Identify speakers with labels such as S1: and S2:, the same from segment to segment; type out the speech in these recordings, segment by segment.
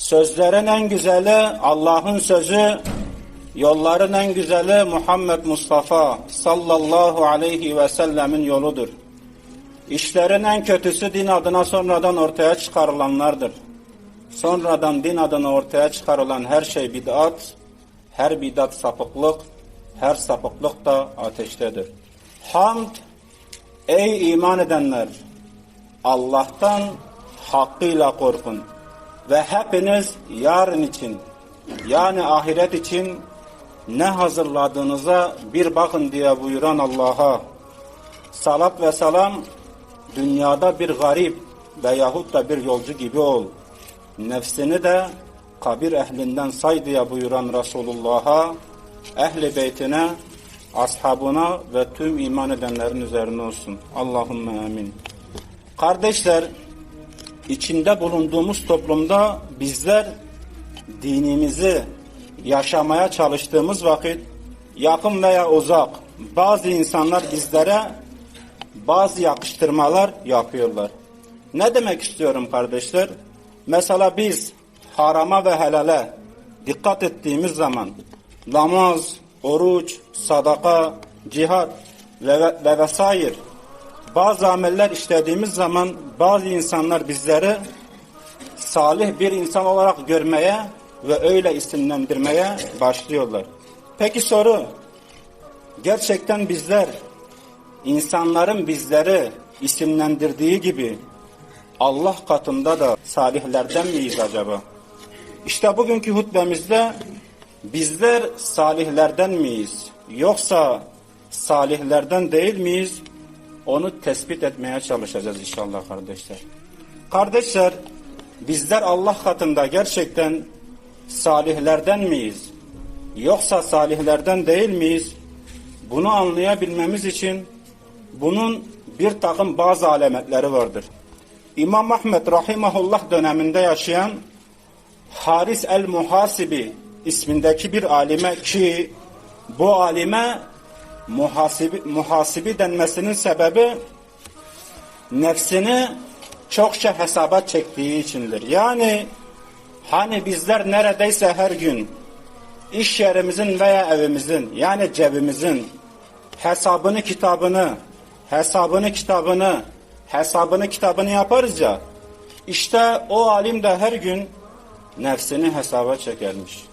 S1: Sözlerin en güzeli Allah'ın sözü, yolların en güzeli Muhammed Mustafa sallallahu aleyhi ve sellemin yoludur. İşlerin en kötüsü din adına sonradan ortaya çıkarılanlardır. Sonradan din adına ortaya çıkarılan her şey bid'at, her bid'at sapıklık, her sapıklık da ateştedir. Hamd, ey iman edenler! Allah'tan hakkıyla korkun ve hepiniz yarın için yani ahiret için ne hazırladığınıza bir bakın diye buyuran Allah'a salat ve selam dünyada bir garip veyahut da bir yolcu gibi ol. Nefsini de kabir ehlinden say diye buyuran Resulullah'a, ehli beytine, ashabına ve tüm iman edenlerin üzerine olsun. Allahümme amin. Kardeşler, içinde bulunduğumuz toplumda bizler dinimizi yaşamaya çalıştığımız vakit yakın veya uzak bazı insanlar bizlere bazı yakıştırmalar yapıyorlar. Ne demek istiyorum kardeşler? Mesela biz harama ve helale dikkat ettiğimiz zaman namaz, oruç, sadaka, cihat ve, ve vesaire bazı ameller işlediğimiz zaman bazı insanlar bizleri salih bir insan olarak görmeye ve öyle isimlendirmeye başlıyorlar. Peki soru, gerçekten bizler insanların bizleri isimlendirdiği gibi Allah katında da salihlerden miyiz acaba? İşte bugünkü hutbemizde bizler salihlerden miyiz? Yoksa salihlerden değil miyiz? Onu tespit etmeye çalışacağız inşallah kardeşler. Kardeşler, bizler Allah katında gerçekten salihlerden miyiz? Yoksa salihlerden değil miyiz? Bunu anlayabilmemiz için bunun bir takım bazı alametleri vardır. İmam Ahmet Rahimahullah döneminde yaşayan Haris el-Muhasibi ismindeki bir alime ki bu alime muhasibi, muhasibi denmesinin sebebi nefsini çokça hesaba çektiği içindir. Yani hani bizler neredeyse her gün iş yerimizin veya evimizin yani cebimizin hesabını kitabını hesabını kitabını hesabını kitabını yaparız ya işte o alim de her gün nefsini hesaba çekermiş.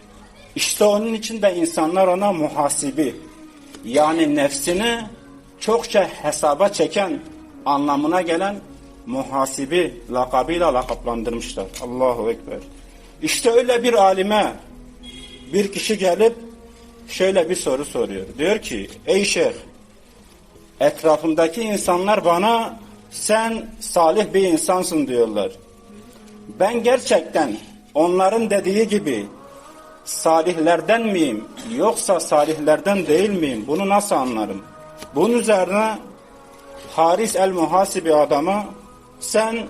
S1: İşte onun için de insanlar ona muhasibi yani nefsini çokça hesaba çeken anlamına gelen muhasibi lakabıyla lakaplandırmışlar. Allahu Ekber. İşte öyle bir alime bir kişi gelip şöyle bir soru soruyor. Diyor ki ey şeyh etrafımdaki insanlar bana sen salih bir insansın diyorlar. Ben gerçekten onların dediği gibi salihlerden miyim yoksa salihlerden değil miyim? Bunu nasıl anlarım? Bunun üzerine Haris el-Muhasibi adama sen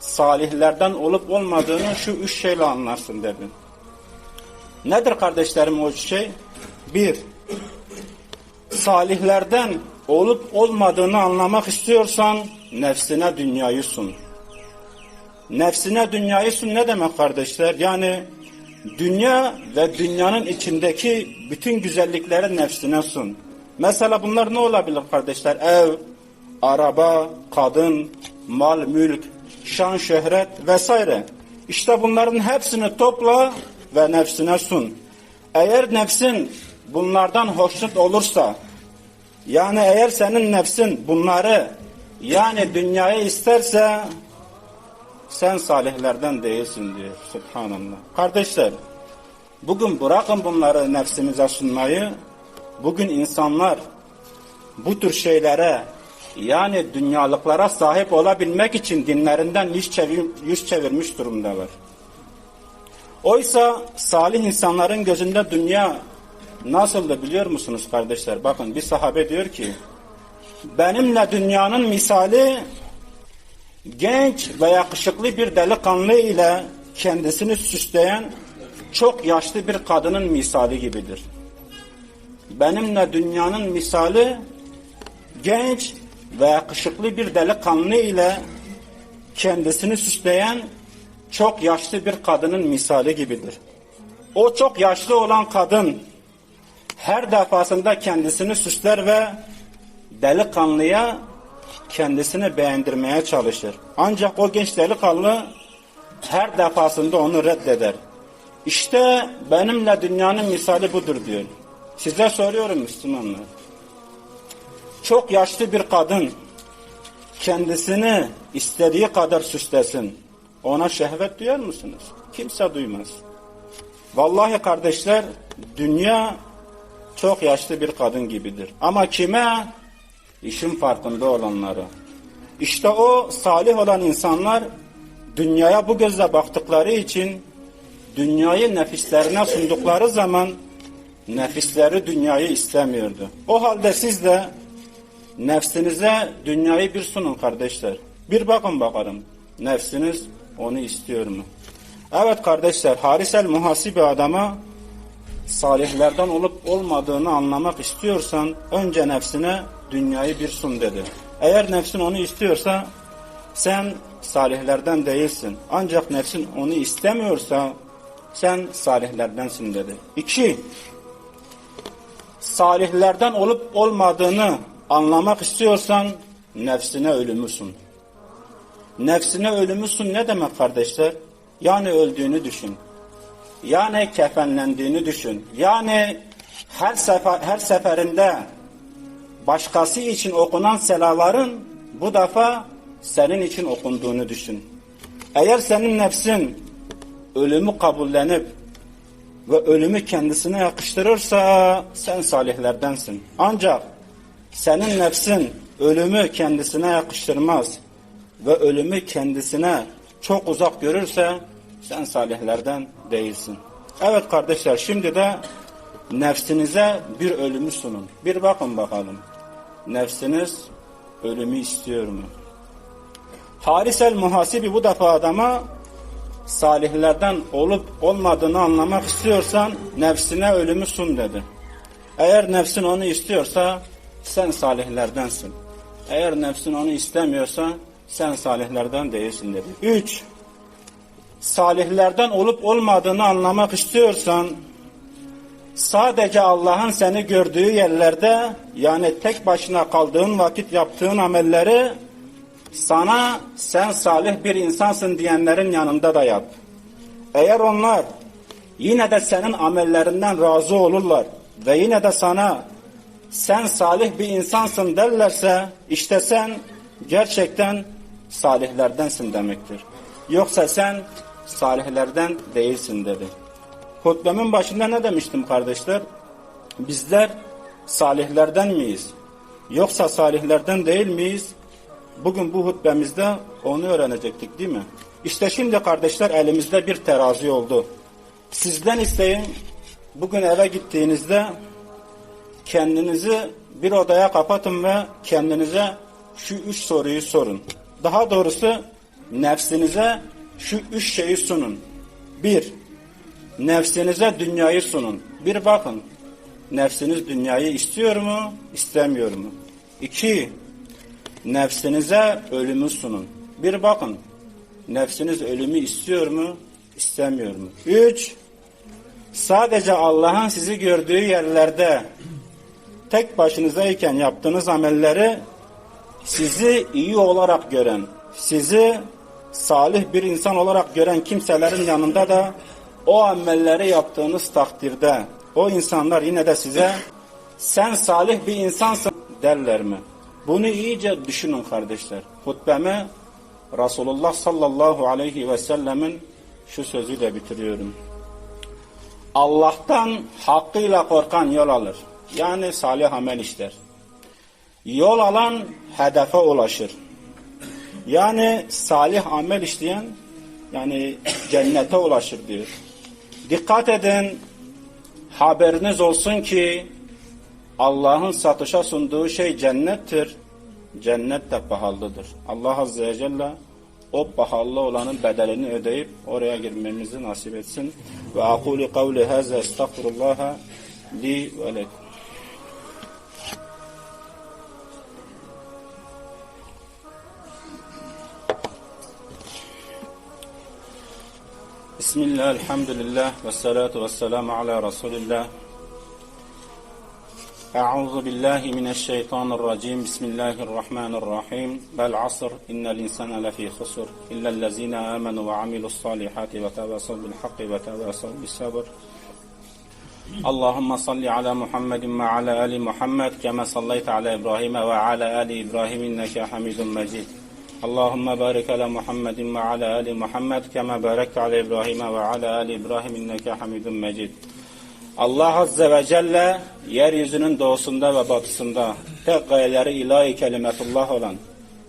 S1: salihlerden olup olmadığını şu üç şeyle anlarsın dedi. Nedir kardeşlerim o şey? Bir, salihlerden olup olmadığını anlamak istiyorsan nefsine dünyayı sun. Nefsine dünyayı sun ne demek kardeşler? Yani dünya ve dünyanın içindeki bütün güzellikleri nefsine sun. Mesela bunlar ne olabilir kardeşler? Ev, araba, kadın, mal, mülk, şan, şöhret vesaire. İşte bunların hepsini topla ve nefsine sun. Eğer nefsin bunlardan hoşnut olursa, yani eğer senin nefsin bunları, yani dünyayı isterse, sen salihlerden değilsin diyor. Subhanallah. Kardeşler, bugün bırakın bunları nefsimize sunmayı, bugün insanlar bu tür şeylere, yani dünyalıklara sahip olabilmek için dinlerinden yüz, çevir, yüz çevirmiş durumdalar. Oysa salih insanların gözünde dünya nasıldı biliyor musunuz kardeşler? Bakın bir sahabe diyor ki benimle dünyanın misali genç ve yakışıklı bir delikanlı ile kendisini süsleyen çok yaşlı bir kadının misali gibidir. Benimle dünyanın misali genç ve yakışıklı bir delikanlı ile kendisini süsleyen çok yaşlı bir kadının misali gibidir. O çok yaşlı olan kadın her defasında kendisini süsler ve delikanlıya kendisini beğendirmeye çalışır. Ancak o genç delikanlı her defasında onu reddeder. İşte benimle dünyanın misali budur diyor. Size soruyorum Müslümanlar. Çok yaşlı bir kadın kendisini istediği kadar süslesin. Ona şehvet duyar mısınız? Kimse duymaz. Vallahi kardeşler dünya çok yaşlı bir kadın gibidir. Ama kime? İşin farkında olanları. İşte o salih olan insanlar dünyaya bu gözle baktıkları için dünyayı nefislerine sundukları zaman nefisleri dünyayı istemiyordu. O halde siz de nefsinize dünyayı bir sunun kardeşler. Bir bakın bakalım nefsiniz onu istiyor mu? Evet kardeşler Haris el Muhasibi adama salihlerden olup olmadığını anlamak istiyorsan önce nefsine dünyayı bir sun dedi. Eğer nefsin onu istiyorsa sen salihlerden değilsin. Ancak nefsin onu istemiyorsa sen salihlerdensin dedi. İki, salihlerden olup olmadığını anlamak istiyorsan nefsine ölümü sun. Nefsine ölümü sun ne demek kardeşler? Yani öldüğünü düşün. Yani kefenlendiğini düşün. Yani her sefer her seferinde başkası için okunan selaların bu defa senin için okunduğunu düşün. Eğer senin nefsin ölümü kabullenip ve ölümü kendisine yakıştırırsa sen salihlerdensin. Ancak senin nefsin ölümü kendisine yakıştırmaz ve ölümü kendisine çok uzak görürse sen salihlerden değilsin. Evet kardeşler şimdi de nefsinize bir ölümü sunun. Bir bakın bakalım. Nefsiniz ölümü istiyor mu? Haris el Muhasibi bu defa adama salihlerden olup olmadığını anlamak istiyorsan nefsine ölümü sun dedi. Eğer nefsin onu istiyorsa sen salihlerdensin. Eğer nefsin onu istemiyorsa sen salihlerden değilsin dedi. 3. Salihlerden olup olmadığını anlamak istiyorsan sadece Allah'ın seni gördüğü yerlerde yani tek başına kaldığın vakit yaptığın amelleri sana sen salih bir insansın diyenlerin yanında da yap. Eğer onlar yine de senin amellerinden razı olurlar ve yine de sana sen salih bir insansın derlerse işte sen gerçekten salihlerdensin demektir. Yoksa sen salihlerden değilsin dedi. Hutbemin başında ne demiştim kardeşler? Bizler salihlerden miyiz? Yoksa salihlerden değil miyiz? Bugün bu hutbemizde onu öğrenecektik değil mi? İşte şimdi kardeşler elimizde bir terazi oldu. Sizden isteyin bugün eve gittiğinizde kendinizi bir odaya kapatın ve kendinize şu üç soruyu sorun. Daha doğrusu nefsinize şu üç şeyi sunun. Bir, nefsinize dünyayı sunun. Bir bakın, nefsiniz dünyayı istiyor mu, istemiyor mu? İki, nefsinize ölümü sunun. Bir bakın, nefsiniz ölümü istiyor mu, istemiyor mu? Üç, sadece Allah'ın sizi gördüğü yerlerde tek başınızayken yaptığınız amelleri sizi iyi olarak gören, sizi salih bir insan olarak gören kimselerin yanında da o amelleri yaptığınız takdirde o insanlar yine de size sen salih bir insansın derler mi? Bunu iyice düşünün kardeşler. Hutbemi Resulullah sallallahu aleyhi ve sellemin şu sözüyle bitiriyorum. Allah'tan hakkıyla korkan yol alır. Yani salih amel işler. Yol alan hedefe ulaşır. Yani salih amel işleyen yani cennete ulaşır diyor. Dikkat edin haberiniz olsun ki Allah'ın satışa sunduğu şey cennettir. Cennet de pahalıdır. Allah Azze ve Celle o pahalı olanın bedelini ödeyip oraya girmemizi nasip etsin. Ve akuli kavli haza estağfurullah li ve lekum. بسم الله الحمد لله والصلاة والسلام على رسول الله. أعوذ بالله من الشيطان الرجيم. بسم الله الرحمن الرحيم. بالعصر إن الإنسان لفي خسر. إلا الذين آمنوا وعملوا الصالحات وتواصوا بالحق وتواصوا بالصبر. اللهم صل على محمد وعلى آل محمد كما صليت على إبراهيم وعلى آل إبراهيم إنك حميد مجيد. Allahümme barik ala Muhammedin ve ala ali Muhammed kema barek ala İbrahim'e ve ala ali İbrahim inneke hamidun mecid. Allah Azze ve Celle yeryüzünün doğusunda ve batısında tek gayeleri ilahi kelimetullah olan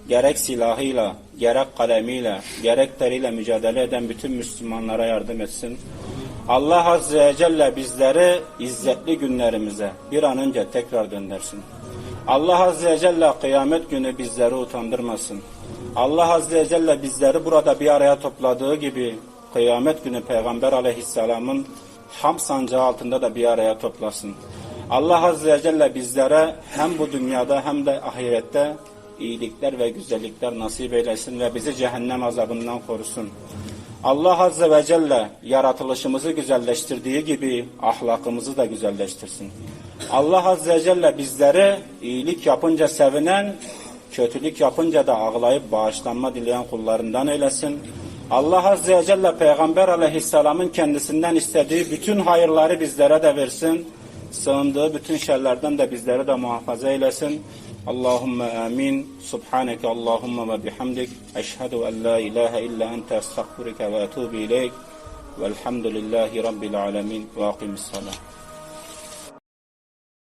S1: gerek silahıyla, gerek kalemiyle, gerek teriyle mücadele eden bütün Müslümanlara yardım etsin. Allah Azze ve Celle bizleri izzetli günlerimize bir an önce tekrar göndersin. Allah Azze ve Celle kıyamet günü bizleri utandırmasın. Allah Azze ve Celle bizleri burada bir araya topladığı gibi kıyamet günü Peygamber Aleyhisselam'ın ham sancağı altında da bir araya toplasın. Allah Azze ve Celle bizlere hem bu dünyada hem de ahirette iyilikler ve güzellikler nasip eylesin ve bizi cehennem azabından korusun. Allah Azze ve Celle yaratılışımızı güzelleştirdiği gibi ahlakımızı da güzelleştirsin. Allah Azze ve Celle bizleri iyilik yapınca sevinen, kötülük yapınca da ağlayıp bağışlanma dileyen kullarından eylesin. Allah Azze ve Celle Peygamber Aleyhisselam'ın kendisinden istediği bütün hayırları bizlere de versin. Sığındığı bütün şerlerden de bizleri de muhafaza eylesin. Allahümme amin. Subhaneke Allahümme ve bihamdik. Eşhedü en la ilahe illa ente estağfurike ve etubu ileyk. Velhamdülillahi Rabbil alemin. Ve akimissalam.